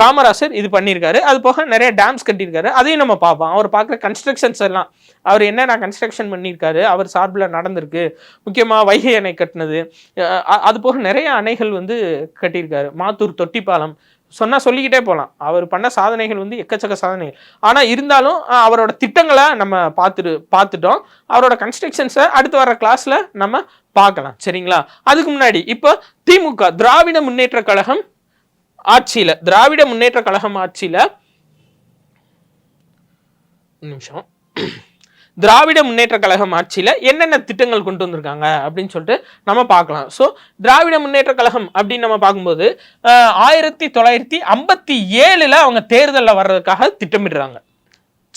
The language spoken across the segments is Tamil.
காமராசர் இது பண்ணியிருக்காரு. அது போக நிறைய டேம்ஸ் கட்டியிருக்காரு. அதையும் நம்ம பார்ப்போம். அவர் பார்க்குற கன்ஸ்ட்ரக்ஷன்ஸ் எல்லாம் அவர் என்னென்ன கன்ஸ்ட்ரக்ஷன் பண்ணியிருக்காரு அவர் சார்பில் நடந்திருக்கு. முக்கியமாக வைகை அணை கட்டினது. அது போக நிறைய அணைகள் வந்து கட்டியிருக்காரு. மாத்தூர் தொட்டிப்பாலம். சொன்னால் சொல்லிக்கிட்டே போகலாம். அவர் பண்ண சாதனைகள் வந்து எக்கச்சக்க சாதனைகள். ஆனால் இருந்தாலும் அவரோட திட்டங்களை நம்ம பார்த்துட்டு பார்த்துட்டோம். அவரோட கன்ஸ்ட்ரக்ஷன்ஸை அடுத்து வர கிளாஸில் நம்ம பார்க்கலாம். சரிங்களா? அதுக்கு முன்னாடி இப்போ திமுக திராவிட முன்னேற்ற கழகம் ஆட்சியில் திராவிட முன்னேற்ற கழகம் ஆட்சியில் நிமிஷம். திராவிட முன்னேற்ற கழகம் ஆட்சியில் என்னென்ன திட்டங்கள் கொண்டு வந்திருக்காங்க அப்படின்னு சொல்லிட்டு நம்ம பார்க்கலாம். ஸோ திராவிட முன்னேற்ற கழகம் அப்படின்னு நம்ம பார்க்கும்போது ஆயிரத்தி தொள்ளாயிரத்தி ஐம்பத்தி ஏழில் அவங்க தேர்தலில் வர்றதுக்காக திட்டமிடுறாங்க.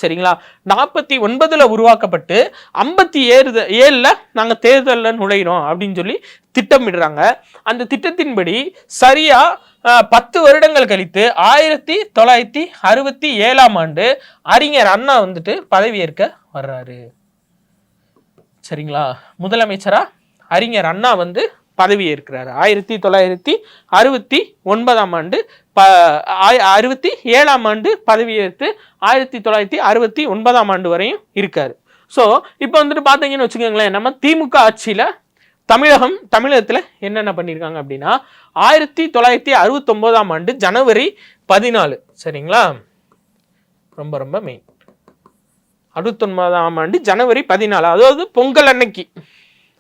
சரிங்களா? நாற்பத்தி ஒன்பதில் உருவாக்கப்பட்டு ஐம்பத்தி ஏழு ஏழில் நாங்கள் தேர்தலில் நுழையிறோம் அப்படின்னு சொல்லி திட்டமிடுறாங்க. அந்த திட்டத்தின்படி சரியாக பத்து வருடங்கள் கழித்து ஆயிரத்தி தொள்ளாயிரத்தி அறுபத்தி ஏழாம் ஆண்டு அறிஞர் அண்ணா வந்துட்டு பதவியேற்க வர்றாரு. சரிங்களா? முதலமைச்சரா அறிஞர் அண்ணா வந்து பதவி ஏற்கிறாரு ஆயிரத்தி தொள்ளாயிரத்தி அறுபத்தி ஒன்பதாம் ஆண்டு ப அறுபத்தி ஏழாம் ஆண்டு பதவியேற்று ஆயிரத்தி தொள்ளாயிரத்தி அறுபத்தி ஒன்பதாம் ஆண்டு வரையும் இருக்கார். ஸோ இப்போ வந்துட்டு பார்த்தீங்கன்னு வச்சுக்கோங்களேன் நம்ம திமுக ஆட்சியில் தமிழகம் தமிழகத்தில் என்னென்ன பண்ணியிருக்காங்க அப்படின்னா ஆயிரத்தி தொள்ளாயிரத்தி அறுபத்தொம்போதாம் ஆண்டு ஜனவரி பதினாலு. சரிங்களா? ரொம்ப ரொம்ப மெயின் அறுபத்தொன்பதாம் ஆண்டு ஜனவரி பதினாலு. அதாவது பொங்கல் அன்னைக்கு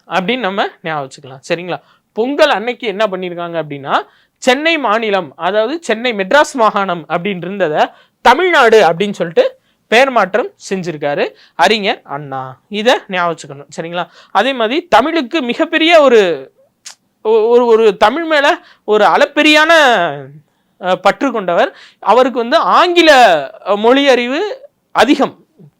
அப்படின்னு நம்ம ஞாபகம் வச்சுக்கலாம். சரிங்களா? பொங்கல் அன்னைக்கு என்ன பண்ணியிருக்காங்க அப்படின்னா சென்னை மாநிலம் அதாவது சென்னை மெட்ராஸ் மாகாணம் அப்படின்னு இருந்ததை தமிழ்நாடு அப்படின்னு சொல்லிட்டு பெயர் மாற்றம் செஞ்சிருக்காரு. அறிஞர் அண்ணா. இதை ஞாபகம் வச்சுக்கணும். சரிங்களா? அதே மாதிரி தமிழுக்கு மிகப்பெரிய ஒரு ஒ- ஒரு ஒரு தமிழ் மேல ஒரு அளப்பெரியான பற்று கொண்டவர். அவருக்கு வந்து ஆங்கில மொழி அறிவு அதிகம்.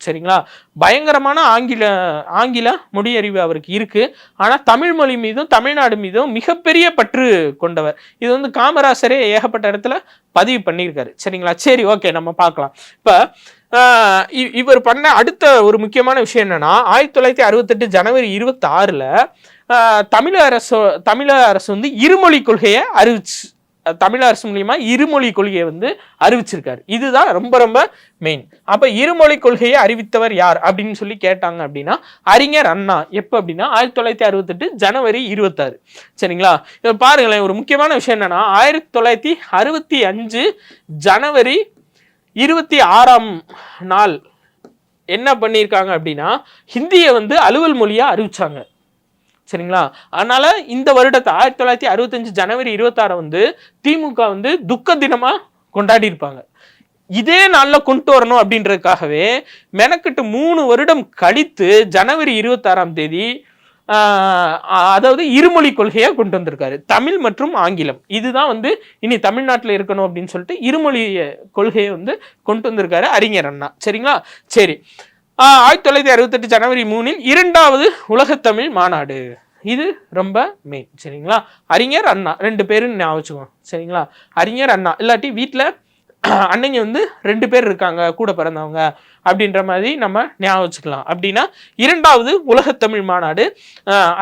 சரிங்களா? பயங்கரமான ஆங்கில ஆங்கில மொழி அறிவு அவருக்கு இருக்கு. ஆனால் தமிழ் மொழி மீதும் தமிழ்நாடு மீதும் மிகப்பெரிய பற்று கொண்டவர். இது வந்து காமராசரே ஏகப்பட்ட இடத்துல பதிவு பண்ணியிருக்காரு. சரிங்களா? சரி ஓகே நம்ம பார்க்கலாம். இப்போ இவர் பண்ண அடுத்த ஒரு முக்கியமான விஷயம் என்னன்னா ஆயிரத்தி தொள்ளாயிரத்தி அறுபத்தெட்டு ஜனவரி இருபத்தி ஆறில் தமிழக அரசு தமிழக அரசு வந்து இருமொழி கொள்கையை அறிவிச்சு தமிழ் அரசு மூலியமா இருமொழி கொள்கையை வந்து அறிவிச்சிருக்காரு. இதுதான் ரொம்ப ரொம்ப மெயின் அப்ப இருமொழி கொள்கையை அறிவித்தவர் யார் அப்படின்னு சொல்லி கேட்டாங்க அப்படின்னா அறிஞர் அண்ணா. எப்போ அப்படின்னா ஆயிரத்தி தொள்ளாயிரத்தி அறுபத்தெட்டு ஜனவரி இருபத்தாறு. சரிங்களா? பாருங்களேன் ஒரு முக்கியமான விஷயம் என்னன்னா ஆயிரத்தி தொள்ளாயிரத்தி அறுபத்தி அஞ்சு ஜனவரி இருபத்தி ஆறாம் நாள் என்ன பண்ணியிருக்காங்க அப்படின்னா ஹிந்தியை வந்து அலுவல் மொழியாக அறிவிச்சாங்க. சரிங்களா? அதனால இந்த வருடத்தை ஆயிரத்தி தொள்ளாயிரத்தி அறுபத்தஞ்சு ஜனவரி இருபத்தாறை வந்து திமுக வந்து துக்க தினமாக கொண்டாடி இருப்பாங்க இதே நாளில் கொண்டு வரணும் அப்படின்றதுக்காகவே மெனக்கிட்டு மூணு வருடம் கழித்து ஜனவரி இருபத்தாறாம் தேதி அதாவது இருமொழி கொள்கையாக கொண்டு வந்திருக்காரு. தமிழ் மற்றும் ஆங்கிலம். இதுதான் வந்து இனி தமிழ்நாட்டில் இருக்கணும் அப்படின்னு சொல்லிட்டு இருமொழி கொள்கையை வந்து கொண்டு வந்திருக்காரு அறிஞர் அண்ணா. சரிங்களா? சரி. ஆயிரத்தி தொள்ளாயிரத்தி அறுபத்தெட்டு ஜனவரி மூணில் இரண்டாவது உலகத்தமிழ் மாநாடு. இது ரொம்ப மெயின் சரிங்களா? அறிஞர் அண்ணா. ரெண்டு பேரும் ஞாபகம் சரிங்களா? அறிஞர் அண்ணா. இல்லாட்டி வீட்டில் அன்னைங்க வந்து ரெண்டு பேர் இருக்காங்க கூட பிறந்தவங்க அப்படின்ற மாதிரி நம்ம ஞாபகம் வச்சுக்கலாம். அப்படின்னா இரண்டாவது உலகத்தமிழ் மாநாடு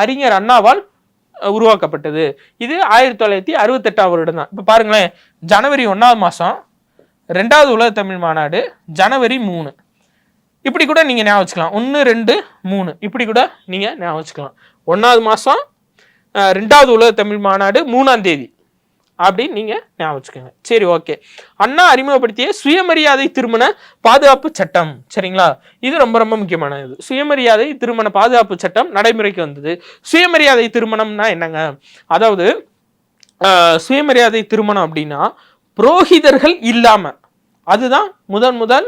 அறிஞர் அண்ணாவால் உருவாக்கப்பட்டது. இது ஆயிரத்தி தொள்ளாயிரத்தி அறுபத்தெட்டாம் வருடம் தான் இப்போ பாருங்களேன் ஜனவரி ஒன்றாவது மாதம் ரெண்டாவது உலகத்தமிழ் மாநாடு ஜனவரி மூணு. இப்படி கூட நீங்கள் ஞாபகம் வச்சுக்கலாம். ஒன்று ரெண்டு மூணு. இப்படி கூட நீங்கள் ஞாபகம் வச்சுக்கலாம். ஒன்றாவது மாதம் ரெண்டாவது உலக தமிழ் மாநாடு மூணாம் தேதி. அப்படின்னு நீங்கள் ஞாபகம் வச்சுக்கோங்க. சரி ஓகே அண்ணா அறிமுகப்படுத்திய சுயமரியாதை திருமண பாதுகாப்பு சட்டம். சரிங்களா? இது ரொம்ப ரொம்ப முக்கியமானது. சுயமரியாதை திருமண பாதுகாப்பு சட்டம் நடைமுறைக்கு வந்தது. சுயமரியாதை திருமணம்னா என்னங்க? அதாவது சுயமரியாதை திருமணம் அப்படின்னா புரோகிதர்கள் இல்லாமல் அதுதான் முதன் முதல்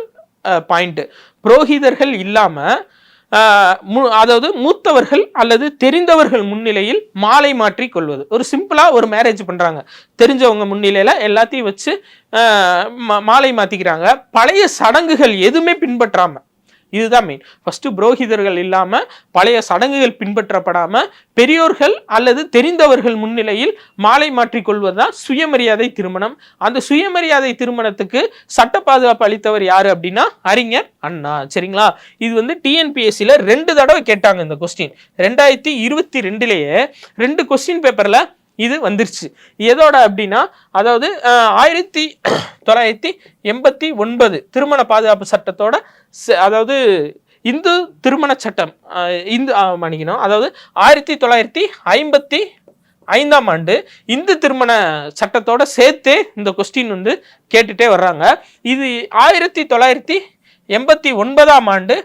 பாயிண்ட்டு புரோகிதர்கள் இல்லாமல் அதாவது மூத்தவர்கள் அல்லது தெரிந்தவர்கள் முன்னிலையில் மாலை மாற்றி கொள்வது. ஒரு சிம்பிளாக ஒரு மேரேஜ் பண்ணுறாங்க தெரிஞ்சவங்க முன்னிலையில் எல்லாத்தையும் வச்சு மா- மாலை மாத்திக்கிறாங்க. பழைய சடங்குகள் எதுவுமே பின்பற்றாமல் இதுதான் மெயின் ஃபஸ்ட்டு புரோகிதர்கள் இல்லாமல் பழைய சடங்குகள் பின்பற்றப்படாமல் பெரியோர்கள் அல்லது தெரிந்தவர்கள் முன்னிலையில் மாலை மாற்றிக்கொள்வது தான் சுயமரியாதை திருமணம். அந்த சுயமரியாதை திருமணத்துக்கு சட்ட பாதுகாப்பு அளித்தவர் யார் அப்படின்னா அறிஞர் அண்ணா. சரிங்களா? இது வந்து டிஎன்பிஎஸ்சியில் ரெண்டு தடவை கேட்டாங்க இந்த கொஸ்டின் ரெண்டாயிரத்தி இருபத்தி ரெண்டுலேயே ரெண்டு கொஸ்டின் பேப்பரில் இது வந்துருச்சு. எதோட அப்படின்னா அதாவது ஆயிரத்தி தொள்ளாயிரத்தி எண்பத்தி ஒன்பது திருமண பாதுகாப்பு சட்டத்தோட அதாவது இந்து திருமண சட்டம் இந்து அஹ், மன்னிக்கணும். அதாவது ஆயிரத்தி தொள்ளாயிரத்தி ஐம்பத்தி ஐந்தாம் ஆண்டு இந்து திருமண சட்டத்தோட சேர்த்தே இந்த கொஸ்டின் வந்து கேட்டுட்டே வர்றாங்க. இது ஆயிரத்தி தொள்ளாயிரத்தி எண்பத்தி ஒன்பதாம் ஆண்டு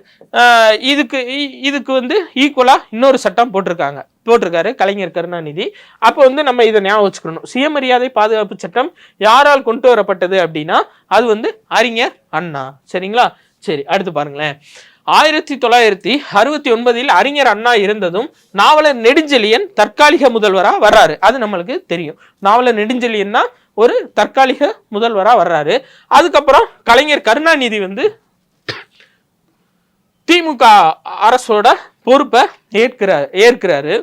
இதுக்கு இ- இதுக்கு வந்து ஈக்குவலாக இன்னொரு சட்டம் போட்டிருக்காங்க. போட்டிருக்காரு கலைஞர் கருணாநிதி. அப்போ வந்து நம்ம இதை ஞாபகம் வச்சுக்கணும். சுயமரியாதை பாதுகாப்பு சட்டம் யாரால் கொண்டு வரப்பட்டது அப்படின்னா அது வந்து அறிஞர் அண்ணா. சரிங்களா? சரி அடுத்து பாருங்களேன். ஆயிரத்தி தொள்ளாயிரத்தி அறுபத்தி ஒன்பதில் அறிஞர் அண்ணா இருந்ததும் நாவலர் நெடுஞ்செழியன் தற்காலிக முதல்வராக வர்றாரு. அது நம்மளுக்கு தெரியும். நாவலர் நெடுஞ்செழியன்னா ஒரு தற்காலிக முதல்வராக வர்றாரு. அதுக்கப்புறம் கலைஞர் கருணாநிதி வந்து திமுக அரசோட பொறுப்பை ஏற்கிறார் ஏற்கிறாரு.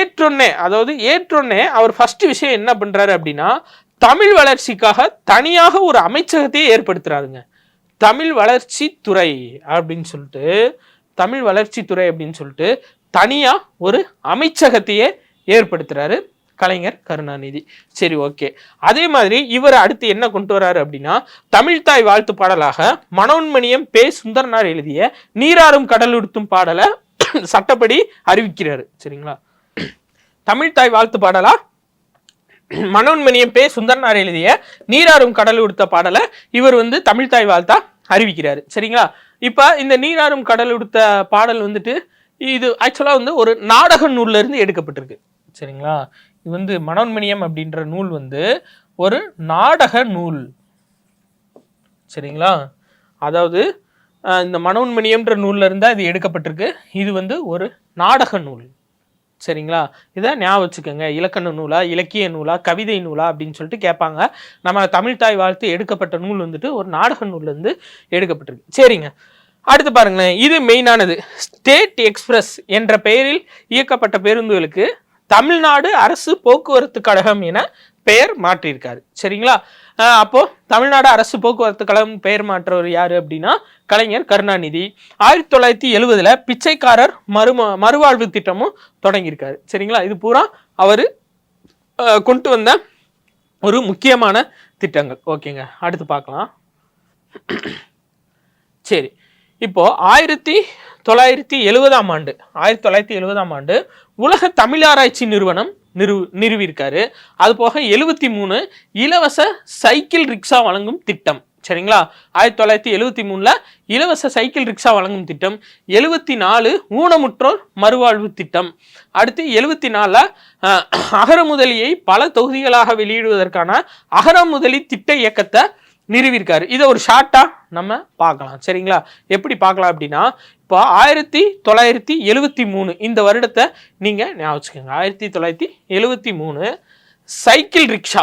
ஏற்றொன்னே அதாவது ஏற்றொன்னே அவர் ஃபர்ஸ்ட் விஷயம் என்ன பண்ணுறாரு அப்படின்னா தமிழ் வளர்ச்சிக்காக தனியாக ஒரு அமைச்சகத்தையே ஏற்படுத்துறாருங்க. தமிழ் வளர்ச்சி துறை அப்படின்னு சொல்லிட்டு தமிழ் வளர்ச்சி துறை அப்படின்னு சொல்லிட்டு தனியாக ஒரு அமைச்சகத்தையே ஏற்படுத்துகிறாரு கலைஞர் கருணாநிதி. சரி ஓகே. அதே மாதிரி இவர் அடுத்து என்ன கொண்டு வராரு அப்படின்னா தமிழ்தாய் வாழ்த்து பாடலாக மனோன்மணியம் பே சுந்தரனார் எழுதிய நீராறும் கடல் உடுத்தும் பாடலை சட்டப்படி அறிவிக்கிறாரு. சரிங்களா? தமிழ்தாய் வாழ்த்து பாடலா? மனோன்மணியம் பே சுந்தரனார் எழுதிய நீராறும் கடல் உடுத்த பாடலை இவர் வந்து தமிழ்தாய் வாழ்த்தா அறிவிக்கிறாரு. சரிங்களா? இப்ப இந்த நீராறும் கடல் உடுத்த பாடல் வந்துட்டு இது ஆக்சுவலா வந்து ஒரு நாடக நூல்ல இருந்து எடுக்கப்பட்டிருக்கு. சரிங்களா? இது வந்து மனோன்மணியம் அப்படின்ற நூல் வந்து ஒரு நாடக நூல். சரிங்களா? அதாவது இந்த மனோன்மணியம்ன்ற நூலில் இருந்தால் இது எடுக்கப்பட்டிருக்கு. இது வந்து ஒரு நாடக நூல். சரிங்களா? இதை ஞாபகம் வச்சுக்கோங்க. இலக்கண நூலா இலக்கிய நூலா கவிதை நூலா அப்படின்னு சொல்லிட்டு கேட்பாங்க. நம்ம தமிழ்தாய் வாழ்த்து எடுக்கப்பட்ட நூல் வந்துட்டு ஒரு நாடக நூல்லேருந்து எடுக்கப்பட்டிருக்கு. சரிங்க. அடுத்து பாருங்களேன். இது மெயினானது ஸ்டேட் எக்ஸ்பிரஸ் என்ற பெயரில் இயக்கப்பட்ட பேருந்துகளுக்கு தமிழ்நாடு அரசு போக்குவரத்து கழகம் என பெயர் மாற்றியிருக்காரு. சரிங்களா? அப்போ தமிழ்நாடு அரசு போக்குவரத்து கழகம் பெயர் மாற்றவர் யாரு அப்படின்னா கலைஞர் கருணாநிதி. ஆயிரத்தி தொள்ளாயிரத்தி எழுவதுல பிச்சைக்காரர் மறும மறுவாழ்வு திட்டமும் தொடங்கியிருக்காரு. சரிங்களா? இது பூரா அவர் கொண்டு வந்த ஒரு முக்கியமான திட்டங்கள். ஓகேங்க. அடுத்து பார்க்கலாம். சரி. இப்போ ஆயிரத்தி தொள்ளாயிரத்தி எழுவதாம் ஆண்டு ஆயிரத்தி தொள்ளாயிரத்தி எழுவதாம் ஆண்டு உலக தமிழாராய்ச்சி நிறுவனம் நிறு நிறுவியிருக்காரு. அது போக எழுபத்தி மூணு இலவச சைக்கிள் ரிக்ஷா வழங்கும் திட்டம். சரிங்களா? ஆயிரத்தி தொள்ளாயிரத்தி எழுபத்தி மூணுல இலவச சைக்கிள் ரிக்ஷா வழங்கும் திட்டம். எழுபத்தி நாலு ஊனமுற்றோர் மறுவாழ்வு திட்டம். அடுத்து எழுபத்தி நாலில் அகர அகரமுதலியை பல தொகுதிகளாக வெளியிடுவதற்கான அகரமுதலி திட்ட இயக்கத்தை நிறுவியிருக்காரு. இதை ஒரு ஷார்ட்டாக நம்ம பார்க்கலாம். சரிங்களா? எப்படி பார்க்கலாம் அப்படின்னா இப்போ ஆயிரத்தி தொள்ளாயிரத்தி எழுவத்தி மூணு. இந்த வருடத்தை நீங்கள் ஞாபகம் வச்சுக்கோங்க. ஆயிரத்தி தொள்ளாயிரத்தி எழுவத்தி மூணு. Cycle rickshaw.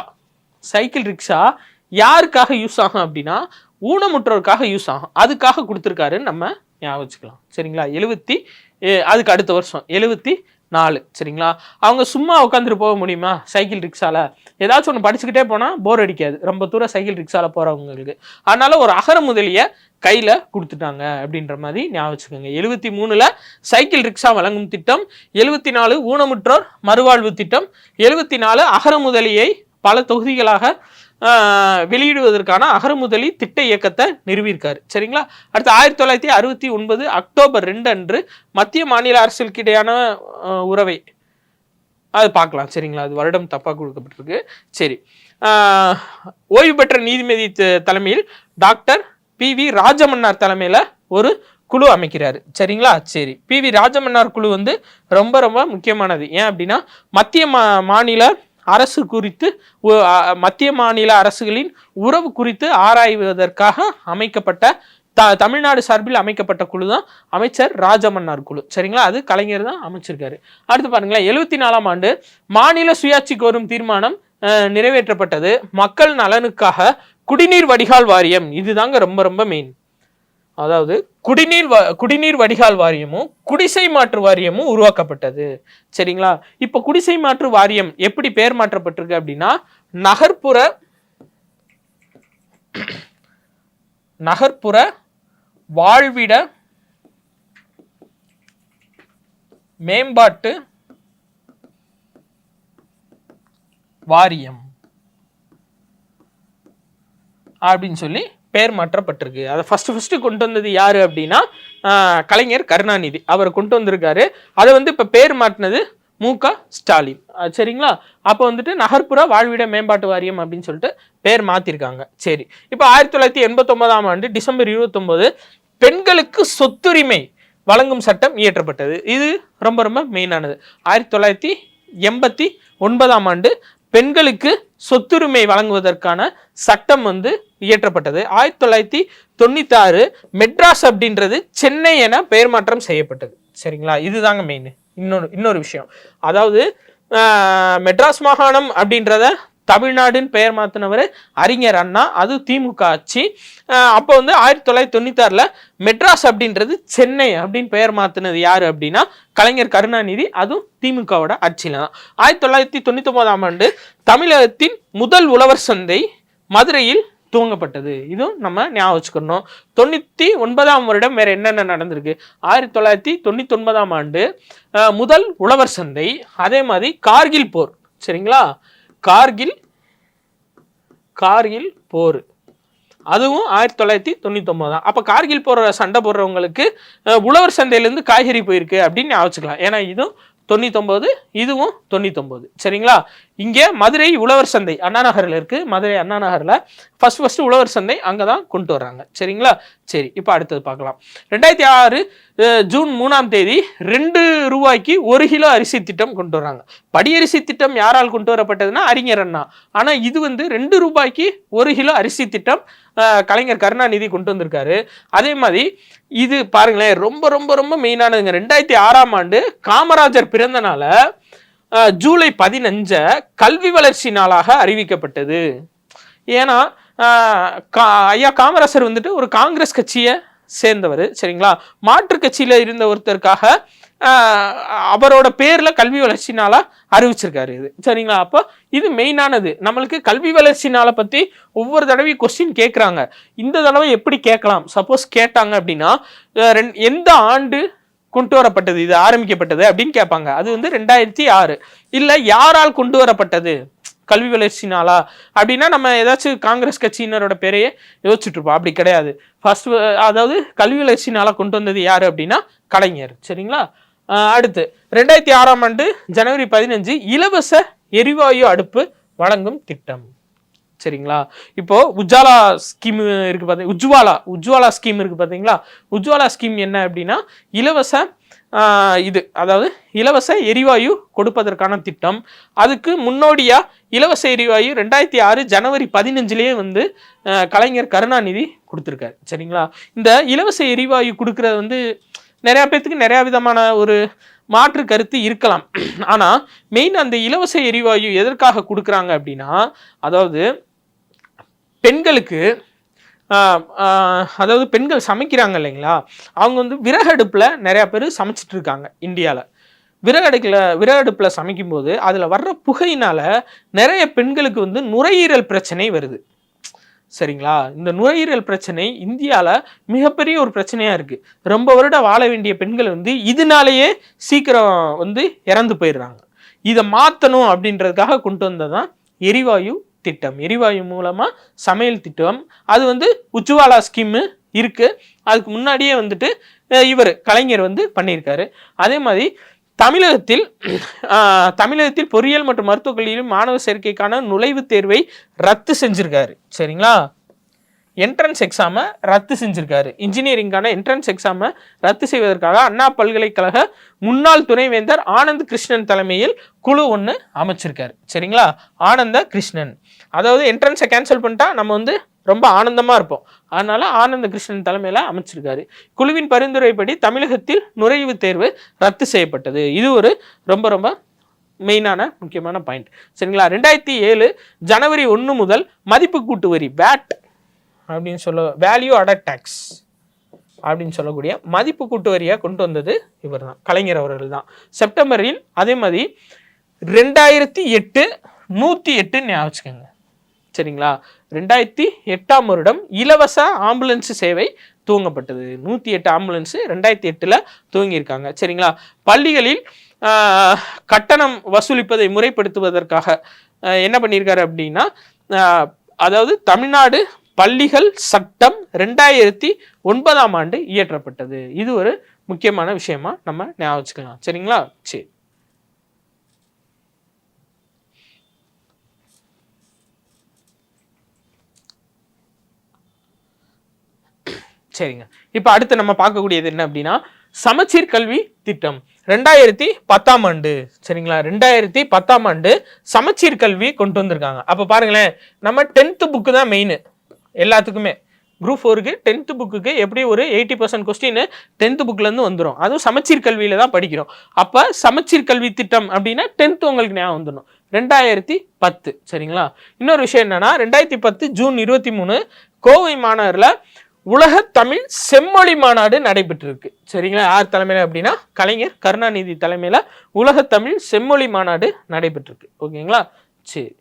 சைக்கிள் ரிக்ஷா யாருக்காக யூஸ் ஆகும் அப்படின்னா ஊனமுற்றோருக்காக யூஸ் ஆகும். அதுக்காக கொடுத்துருக்காருன்னு நம்ம ஞாபகம் வச்சுக்கலாம். சரிங்களா? எழுவத்தி அதுக்கு அடுத்த வருஷம். எழுவத்தி நாலு சரிங்களா? அவங்க சும்மா உட்காந்துட்டு போக முடியுமா? சைக்கிள் ரிக்ஷால? ஏதாச்சும் ஒன்று படிச்சுக்கிட்டே போனால் போர் அடிக்காது. ரொம்ப தூரம் சைக்கிள் ரிக்ஷால போகிறவங்களுக்கு அதனால ஒரு அகர முதலியை கையில் கொடுத்துட்டாங்க அப்படின்ற மாதிரி ஞாபகம் வச்சுக்கோங்க. எழுபத்தி மூணில் சைக்கிள் ரிக்ஷா வழங்கும் திட்டம் எழுபத்தி நாலு ஊனமுற்றோர் மறுவாழ்வு திட்டம் எழுபத்தி நாலு அகர முதலியை பல தொகுதிகளாக வெளியிடுவதற்கான அகரமுதலி திட்ட இயக்கத்தை நிறுவியிருக்காரு. சரிங்களா? அடுத்து ஆயிரத்தி தொள்ளாயிரத்தி அறுபத்தி ஒன்பது அக்டோபர் ரெண்டு அன்று மத்திய மாநில அரசுக்கிடையான உறவை அது பார்க்கலாம். சரிங்களா? அது வருடம் தப்பாக கொடுக்கப்பட்டிருக்கு. சரி. ஓய்வு பெற்ற நீதிமதி த- தலைமையில் டாக்டர் பி வி ராஜமன்னார் தலைமையில் ஒரு குழு அமைக்கிறாரு. சரிங்களா? சரி. பி வி ராஜமன்னார் குழு வந்து ரொம்ப ரொம்ப முக்கியமானது. ஏன் அப்படின்னா மத்திய மா மாநில அரசு குறித்து மத்திய மாநில அரசுகளின் உறவு குறித்து ஆராய்வதற்காக அமைக்கப்பட்ட த தமிழ்நாடு சார்பில் அமைக்கப்பட்ட குழு தான் அமைச்சர் ராஜமன்னார் குழு. சரிங்களா? அது கலைஞர் தான் அமைச்சிருக்காரு. அடுத்து பாருங்களேன். எழுபத்தி நாலாம் ஆண்டு மாநில சுயாட்சி கோரும் தீர்மானம் நிறைவேற்றப்பட்டது. மக்கள் நலனுக்காக குடிநீர் வடிகால் வாரியம். இதுதாங்க ரொம்ப ரொம்ப மெயின் அதாவது குடிநீர் வ- குடிநீர் வடிகால் வாரியமும் குடிசை மாற்று வாரியமும் உருவாக்கப்பட்டது. சரிங்களா? இப்போ குடிசை மாற்று வாரியம் எப்படி பெயர் மாற்றப்பட்டிருக்கு அப்படின்னா நகர்ப்புற நகர்ப்புற வாழ்விட மேம்பாட்டு வாரியம் அப்படின்னு சொல்லி பெயர் மாற்றப்பட்டிருக்கு. அதை ஃபஸ்ட்டு ஃபஸ்ட்டு கொண்டு வந்தது யார் அப்படின்னா கலைஞர் கருணாநிதி. அவர் கொண்டு வந்திருக்காரு. அதை வந்து இப்போ பேர் மாற்றினது மு க. ஸ்டாலின். சரிங்களா? அப்போ வந்துட்டு நகர்ப்புற வாழ்விட மேம்பாட்டு வாரியம் அப்படின்னு சொல்லிட்டு பேர் மாற்றிருக்காங்க சரி. இப்போ ஆயிரத்தி தொள்ளாயிரத்தி எண்பத்தொன்பதாம் ஆண்டு டிசம்பர் இருபத்தொம்போது பெண்களுக்கு சொத்துரிமை வழங்கும் சட்டம் இயற்றப்பட்டது. இது ரொம்ப ரொம்ப மெயினானது ஆயிரத்தி தொள்ளாயிரத்தி எண்பத்தி ஒன்பதாம் ஆண்டு பெண்களுக்கு சொத்துரிமை வழங்குவதற்கான சட்டம் வந்து இயற்றப்பட்டது. ஆயிரத்தி தொள்ளாயிரத்தி தொண்ணூத்தாறு மெட்ராஸ் அப்படின்றது சென்னை என பெயர் மாற்றம் செய்யப்பட்டது. சரிங்களா? இதுதாங்க மெயின் இன்னொரு இன்னொரு விஷயம். அதாவது மெட்ராஸ் மாகாணம் அப்படின்றத தமிழ்நாடுன்னு பெயர் மாற்றினவர் அறிஞர் அண்ணா. அது திமுக ஆட்சி. அப்போ வந்து ஆயிரத்தி தொள்ளாயிரத்தி தொண்ணூத்தாறில் மெட்ராஸ் அப்படின்றது சென்னை அப்படின்னு பெயர் மாற்றினது யார் அப்படின்னா கலைஞர் கருணாநிதி. அதுவும் திமுகவோட ஆட்சியில் தான். ஆயிரத்தி தொள்ளாயிரத்தி தொண்ணூத்தொன்பதாம் ஆண்டு தமிழகத்தின் முதல் உழவர் சந்தை மதுரையில் துவங்கப்பட்டது. இதுவும் நம்ம ஞாபகம் வச்சுக்கணும். தொண்ணூற்றி ஒன்பதாம் வருடம் வேறு என்னென்ன நடந்திருக்கு? ஆயிரத்தி தொள்ளாயிரத்தி தொண்ணூற்றி ஒன்பதாம் ஆண்டு முதல் உழவர் சந்தை. அதே மாதிரி கார்கில் போர். சரிங்களா? கார்கில் கார்கில் போர். அதுவும் ஆயிரத்தி தொள்ளாயிரத்தி தொண்ணூத்தி தான். அப்போ கார்கில் போற சண்டை போடுறவங்களுக்கு உழவர் சந்தையிலேருந்து காய்கறி போயிருக்கு அப்படின்னு ஞாபகம் ஏன்னா இதுவும் தொண்ணூத்தொம்பது இதுவும் தொண்ணூத்தொம்பது சரிங்களா? இங்கே மதுரை உழவர் சந்தை அண்ணா நகரில் இருக்குது மதுரை அண்ணா நகரில். ஃபர்ஸ்ட் ஃபர்ஸ்ட் உழவர் சந்தை அங்கே தான் கொண்டு வர்றாங்க. சரிங்களா? சரி இப்போ அடுத்தது பார்க்கலாம். ரெண்டாயிரத்தி ஆறு ஜூன் மூணாம் தேதி ரெண்டு ரூபாய்க்கு ஒரு கிலோ அரிசி திட்டம் கொண்டு வர்றாங்க. படியரிசி திட்டம் யாரால் கொண்டு வரப்பட்டதுன்னா அறிஞர் அண்ணா. ஆனால் இது வந்து ரெண்டு ரூபாய்க்கு ஒரு கிலோ அரிசி திட்டம் கலைஞர் கருணாநிதி கொண்டு வந்திருக்காரு. அதே மாதிரி இது பாருங்களேன் ரொம்ப ரொம்ப ரொம்ப மெயினானதுங்க. ரெண்டாயிரத்தி ஆறாம் ஆண்டு காமராஜர் பிறந்தனால ஜூலை பதினஞ்சை கல்வி வளர்ச்சி நாளாக அறிவிக்கப்பட்டது. ஏன்னா கா- ஐயா காமராசர் வந்துட்டு ஒரு காங்கிரஸ் கட்சியை சேர்ந்தவர் சரிங்களா? மாற்று கட்சியில் இருந்த ஒருத்தருக்காக அவரோட பேரில் கல்வி வளர்ச்சி அறிவிச்சிருக்காரு இது. சரிங்களா? அப்போ இது மெயினானது நம்மளுக்கு கல்வி வளர்ச்சினால பற்றி ஒவ்வொரு தடவையும் கொஸ்டின் கேட்குறாங்க இந்த தடவை எப்படி கேட்கலாம்? சப்போஸ் கேட்டாங்க அப்படின்னா ரெண்- எந்த ஆண்டு கொண்டு வரப்பட்டது? இது ஆரம்பிக்கப்பட்டது அப்படின்னு கேட்பாங்க. அது வந்து ரெண்டாயிரத்தி ஆறு. இல்லை யாரால் கொண்டு வரப்பட்டது? கல்வி வளர்ச்சி நாளா அப்படின்னா நம்ம ஏதாச்சும் காங்கிரஸ் கட்சியினரோட பேரையே யோசிச்சுட்டு இருப்போம் அப்படி கிடையாது. ஃபர்ஸ்ட் அதாவது கல்வி வளர்ச்சி நாளாக கொண்டு வந்தது யார் அப்படின்னா கலைஞர். சரிங்களா? அடுத்து ரெண்டாயிரத்தி ஆறாம் ஆண்டு ஜனவரி பதினஞ்சு இலவச எரிவாயு அடுப்பு வழங்கும் திட்டம். சரிங்களா? இப்போ உஜ்வாலா ஸ்கீம் இருக்கு பார்த்தீங்க உஜ்வாலா உஜ்வாலா ஸ்கீம் இருக்கு பார்த்தீங்களா உஜ்வாலா ஸ்கீம் என்ன அப்படின்னா இலவச இது அதாவது இலவச எரிவாயு கொடுப்பதற்கான திட்டம். அதுக்கு முன்னோடியாக இலவச எரிவாயு ரெண்டாயிரத்தி ஆறு ஜனவரி பதினஞ்சுலேயே வந்து கலைஞர் கருணாநிதி கொடுத்துருக்காரு. சரிங்களா? இந்த இலவச எரிவாயு கொடுக்கறது வந்து நிறைய பேர்த்துக்கு நிறையா விதமான ஒரு மாற்று கருத்து இருக்கலாம். ஆனால் மெயின் அந்த இலவச எரிவாயு எதற்காக கொடுக்குறாங்க அப்படின்னா அதாவது பெண்களுக்கு அதாவது பெண்கள் சமைக்கிறாங்க இல்லைங்களா? அவங்க வந்து விறகடுப்பில் நிறையா பேர் சமைச்சிட்டு இருக்காங்க இந்தியாவில் விறகடுக்கில் விறகடுப்பில் சமைக்கும்போது அதில் வர்ற புகையினால் நிறைய பெண்களுக்கு வந்து நுரையீரல் பிரச்சனை வருது. சரிங்களா? இந்த நுரையீரல் பிரச்சனை இந்தியாவில் மிகப்பெரிய ஒரு பிரச்சனையாக இருக்குது ரொம்ப வருடம் வாழ வேண்டிய பெண்கள் வந்து இதனாலேயே சீக்கிரம் வந்து இறந்து போயிடுறாங்க. இதை மாற்றணும் அப்படின்றதுக்காக கொண்டு வந்தது தான் எரிவாயு திட்டம். எரிவாயு மூலமாக சமையல் திட்டம். அது வந்து உஜ்வாலா ஸ்கீமு இருக்குது அதுக்கு முன்னாடியே வந்துட்டு இவர் கலைஞர் வந்து பண்ணியிருக்காரு. அதே மாதிரி தமிழகத்தில் தமிழகத்தில் பொறியியல் மற்றும் மருத்துவக் கல்லூரியில் மாணவ சேர்க்கைக்கான நுழைவுத் தேர்வை ரத்து செஞ்சுருக்காரு. சரிங்களா? என்ட்ரன்ஸ் எக்ஸாமை ரத்து செஞ்சுருக்காரு. இன்ஜினியரிங்கான என்ட்ரன்ஸ் எக்ஸாமை ரத்து செய்வதற்காக அண்ணா பல்கலைக்கழக முன்னாள் துணைவேந்தர் ஆனந்த் கிருஷ்ணன் தலைமையில் குழு ஒன்று அமைச்சிருக்காரு. சரிங்களா? ஆனந்த கிருஷ்ணன். அதாவது என்ட்ரன்ஸை கேன்சல் பண்ணிட்டா நம்ம வந்து ரொம்ப ஆனந்தமாக இருப்போம். அதனால் ஆனந்த கிருஷ்ணன் தலைமையில் அமைச்சிருக்காரு. குழுவின் பரிந்துரைப்படி தமிழகத்தில் நுழைவுத் தேர்வு ரத்து செய்யப்பட்டது. இது ஒரு ரொம்ப ரொம்ப மெயினான முக்கியமான பாயிண்ட் சரிங்களா? ரெண்டாயிரத்தி ஏழு ஜனவரி ஒன்று முதல் மதிப்பு கூட்டு வரி வேட் அப்படின்னு சொல்ல வேல்யூ அடட் டேக்ஸ் அப்படின்னு சொல்லக்கூடிய மதிப்பு கூட்டு வரியாக கொண்டு வந்தது இவர் தான் கலைஞர் அவர்கள் தான் செப்டம்பரில் அதே மாதிரி ரெண்டாயிரத்தி எட்டு நூற்றி எட்டுன்னு ஞாபகம் வச்சுக்கோங்க. சரிங்களா? ரெண்டாயிரத்தி எட்டாம் வருடம் இலவச ஆம்புலன்ஸ் சேவை துவங்கப்பட்டது. நூற்றி எட்டு ஆம்புலன்ஸ் ரெண்டாயிரத்தி எட்டில் துவங்கியிருக்காங்க. சரிங்களா? பள்ளிகளில் கட்டணம் வசூலிப்பதை முறைப்படுத்துவதற்காக என்ன பண்ணியிருக்காரு அப்படின்னா அதாவது தமிழ்நாடு பள்ளிகள் சட்டம் ரெண்டாயிரத்தி ஒன்பதாம் ஆண்டு இயற்றப்பட்டது. இது ஒரு முக்கியமான விஷயமா நம்ம ஞாபகம் வச்சுக்கலாம். சரிங்களா? சரி. சரிங்க. இப்போ அடுத்து நம்ம பார்க்கக்கூடியது என்ன அப்படின்னா சமச்சீர் கல்வி திட்டம். ரெண்டாயிரத்தி பத்தாம் ஆண்டு சரிங்களா? ரெண்டாயிரத்தி பத்தாம் ஆண்டு சமச்சீர் கல்வி கொண்டு வந்திருக்காங்க. அப்போ பாருங்களேன் நம்ம டென்த்து புக்கு தான் மெயின் எல்லாத்துக்குமே. குரூப் ஃபோருக்கு டென்த்து புக்குக்கு எப்படி ஒரு எயிட்டி பர்சன்ட் கொஸ்டின் டென்த்து புக்லேருந்து வந்துடும் அதுவும் சமச்சீர் கல்வியில் தான் படிக்கிறோம். அப்போ சமச்சீர் கல்வி திட்டம் அப்படின்னா டென்த்து உங்களுக்கு ஞாபகம் வந்துடும் ரெண்டாயிரத்தி பத்து சரிங்களா? இன்னொரு விஷயம் என்னென்னா ரெண்டாயிரத்தி பத்து ஜூன் இருபத்தி மூணு கோவை மாநகரில் உலக தமிழ் செம்மொழி மாநாடு நடைபெற்றிருக்கு. சரிங்களா? யார் தலைமையில் அப்படின்னா கலைஞர் கருணாநிதி தலைமையில் உலக தமிழ் செம்மொழி மாநாடு நடைபெற்றிருக்கு. ஓகேங்களா? சரி.